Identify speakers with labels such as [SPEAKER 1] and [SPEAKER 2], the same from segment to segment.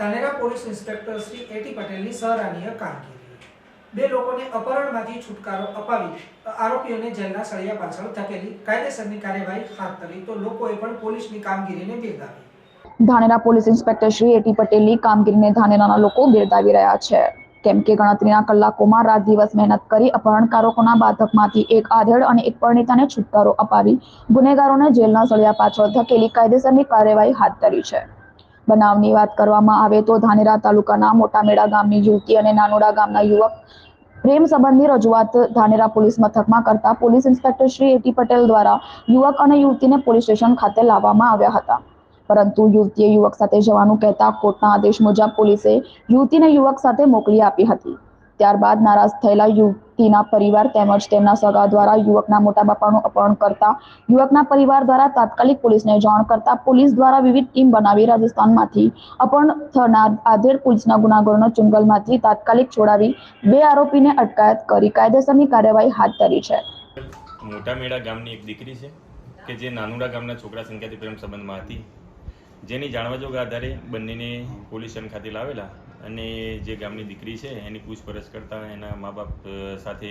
[SPEAKER 1] Dhanera police inspector Shri A પટેલની સરાહનીય કામગીરી. બે લોકોને અપહરણમાંથી છુટકારો અપાવી આરોપીઓને જેલના સળિયા પાછળ ધકેલી કાયદેસરની કાર્યવાહી હાથ ધરી તો લોકોએ પણ પોલીસની કામગીરીને બિરદાવી.
[SPEAKER 2] Dhanera police inspector Shri A પટેલની કામગીરીને ધાનેરાના લોકો બિરદાવી રહ્યા છે. કેમ કે ગણતરીના કલાકોમાં રાત દિવસ મહેનત કરી અપહરણકારકોના બાધકમાંથી એક આધેડ અને એક પરિણીતાને છુટકારો અપાવી, ગુનેગારોને જેલના સળિયા પાછળ ધકેલી કાયદેસરની કાર્યવાહી હાથ ધરી છે. બનાવની વાત કરવામાં આવે તો ધાનેરા તાલુકાના મોટામેડા ગામની યુવતી અને નાનોડા ગામના યુવક પ્રેમ સંબંધની રજૂઆત ધાનેરા પોલીસ મથકમાં કરતા police inspector Shri AT Patel દ્વારા યુવક અને યુવતીને પોલીસ સ્ટેશન ખાતે લાવવામાં આવ્યા હતા. પરંતુ યુવતીએ યુવક સાથે જવાનું કહેતા કોર્ટના આદેશ મુજબ પોલીસે યુવતીને યુવક સાથે મોકલી આપી હતી. ત્યારબાદ નારાજ થયેલા યુવતીના પરિવાર તેમજ તેમના સગા દ્વારા યુવકના મોટા બાપાનું અપહરણ કરતા યુવકના પરિવાર દ્વારા તાત્કાલિક પોલીસને જાણ કરતા પોલીસ દ્વારા વિવિધ ટીમ બનાવી રાજસ્થાનમાંથી અપહરણ થનાર આધેડ પોલીસના ગુનાખોરોના ચુંગલમાંથી તાત્કાલિક છોડાવી બે આરોપીને અટકાયત કરી. કાયદેસરની કાર્યવાહી હાથ ધરી છે.
[SPEAKER 3] મોટા મેળા ગામની એક દીકરી છે કે જે નાનુડા ગામના છોકરા સંખ્યાથી પ્રેમ સંબંધમાં હતી. જેની જાણવાજોગ આધારે બંનેને પોલીસ સ્ટેશન ખાતે લાવેલા અને જે ગામની દીકરી છે, એની પૂછપરછ કરતા એના મા બાપ સાથે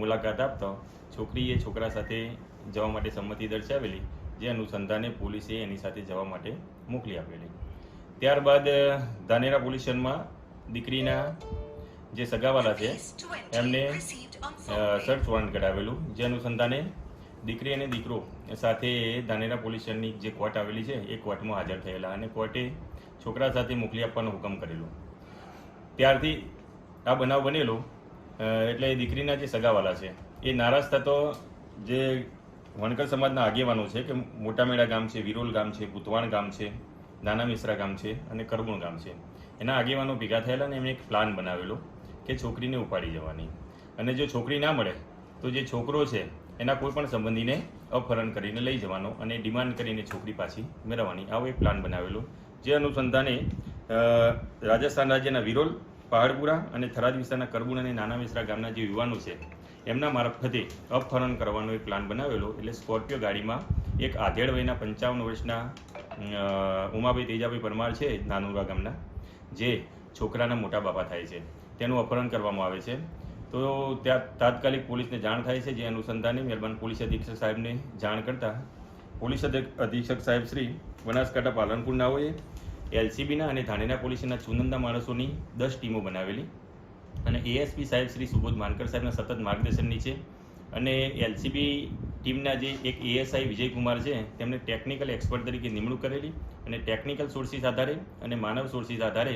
[SPEAKER 3] મુલાકાત આપતા છોકરીએ છોકરા સાથે જવા માટે સંમતિ દર્શાવેલી, જે અનુસંધાને પોલીસે એની સાથે જવા માટે મોકલી આપેલી. ત્યારબાદ ધાનેરા પોલીસ સ્ટેશનમાં દીકરીના જે સગાવાલા છે, એમને સર્ચ વોરંટ કઢાવેલું, જે અનુસંધાને દીકરી અને દીકરો સાથે ધાનેરા પોલીસ સ્ટેશનની જે કોર્ટ આવેલી છે, એ કોર્ટમાં હાજર થયેલા. અને કોર્ટે છોકરા સાથે મોકલી આપવાનો હુકમ કરેલો. ત્યારથી આ બનાવ બનેલો એટલે એ દીકરીના જે સગાવાલા છે, એ નારાજ થતો જે વણકર સમાજના આગેવાનો છે, કે મોટામેડા ગામ છે, વિરોલ ગામ છે, ભૂતવાણ ગામ છે, નાના મિશ્રા ગામ છે અને કરગુણ ગામ છે, એના આગેવાનો ભેગા થયેલા અને એમણે એક પ્લાન બનાવેલો કે છોકરીને ઉપાડી જવાની. અને જો છોકરી ના મળે, તો જે છોકરો છે એના કોઈ પણ સંબંધીને અપહરણ કરીને લઈ જવાનો અને ડિમાન્ડ કરીને છોકરી પાછી મેળવવાની આવો એક પ્લાન બનાવેલો, જે અનુસંધાને રાજસ્થાન રાજ્યના વિરોલ, પહાડપુરા અને થરાદ વિસ્તારના કરબુણ અને નાના મિશ્રા ગામના જે યુવાનો છે, એમના મારફતે અપહરણ કરવાનો એક પ્લાન બનાવેલો. એટલે સ્કોર્પિયો ગાડીમાં એક આધેડ વયના પંચાવન વર્ષના ઉમાભાઈ તેજાભાઈ પરમાર છે નાનુરા ગામના, જે છોકરાના મોટા બાપા થાય છે. તેનું અપહરણ કરવામાં આવે છે. તો ત્યાં તાત્કાલિક પોલીસને જાણ થાય છે, જે અનુસંધાને મહેરબાન પોલીસ અધિક્ષક સાહેબને જાણ કરતા પોલીસ અધિક્ષક સાહેબ શ્રી બનાસકાંઠા પાલનપુરનાઓએ એલસીબીના અને ધાણીના પોલીસના ચુનંદા માણસોની દસ ટીમો બનાવેલી અને એએસપી સાહેબ શ્રી સુબોધ માનકર સાહેબના સતત માર્ગદર્શન નીચે અને એલસીબી ટીમના જે એક એએસઆઈ વિજયકુમાર છે તેમને ટેકનિકલ એક્સપર્ટ તરીકે નિમણૂક કરેલી અને ટેકનિકલ સોર્સિસ આધારે અને માનવ સોર્સિસ આધારે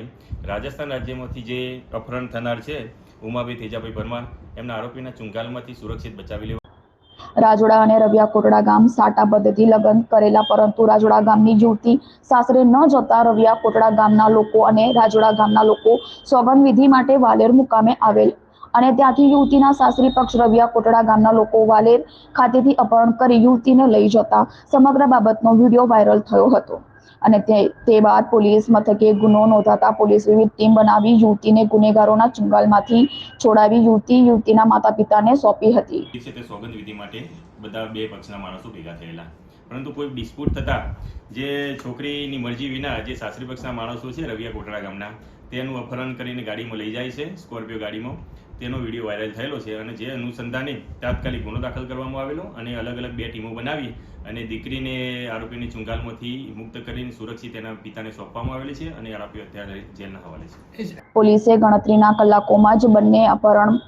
[SPEAKER 3] રાજસ્થાન રાજ્યમાંથી જે અપહરણ થનાર છે, ઉમાભાઈ તેજાભાઈ પરમાર, એમના આરોપીના ચુંગાલમાંથી સુરક્ષિત બચાવી લેવા.
[SPEAKER 2] રાજોડા અને રવિયા કોટડા ગામ સાટા પદ્ધતિ લગ્ન કરેલા, પરંતુ રાજોડા ગામની યુવતી સાસરે ન જતા રવિયા કોટડા ગામના લોકો અને રાજોડા ગામના લોકો સોગંદ વિધિ માટે વાલેર મુકામે આવેલ અને ત્યાંથી યુવતીના સાસરી પક્ષ રવિયા કોટડા ગામના લોકો વાલેર ખાતેથી અપહરણ કરી યુવતીને લઈ જતા સમગ્ર બાબતનો વીડિયો વાયરલ થયો હતો. અને તે તે બાદ પોલીસ મથકે ગુનો નોંધાતા પોલીસ વિવિધ ટીમ બનાવી યુવતીને ગુનેગારોના ચુંગાલમાંથી છોડાવી યુવતી યુવતીના માતા પિતાને સોંપી હતી.
[SPEAKER 3] સોગંદ વિધિ માટે બધા બે પક્ષના માણસો ભેગા થયેલા. પરંતુ કોઈ ડિસ્પ્યુટ થતાં જે છોકરીની મરજી વિના જે સાસરી પક્ષના માણસો છે રવિયા કોટડા ગામના, તેનું અપહરણ કરીને ગાડીમાં લઈ જાય છે સ્કોર્પિયો ગાડીમાં. તેનો વીડિયો વાયરલ થયેલો છે અને જે અનુસંધાને તાત્કાલિક ગુનો દાખલ કરવામાં આવેલો અને અલગ અલગ બે ટીમો બનાવી અને દીકરીને આરોપીની ચુંગાલમાંથી મુક્ત કરીને સુરક્ષિત એના પિતાને સોંપવામાં આવેલી છે અને આરોપીઓ અત્યારે જેલના હવાલે છે.
[SPEAKER 2] પોલીસે ગણતરીના કલાકોમાં જ બંને અપહરણ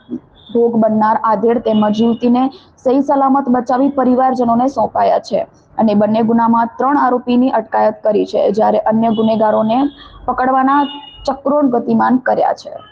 [SPEAKER 2] ભોગ બનનાર આધેડ તેમજ યુવતીને સહી સલામત બચાવી પરિવારજનોને સોંપાયા છે. અને બંને ગુનામાં ત્રણ આરોપીની અટકાયત કરી છે, જ્યારે અન્ય ગુનેગારોને પકડવાના ચક્રો ગતિમાન કર્યા છે.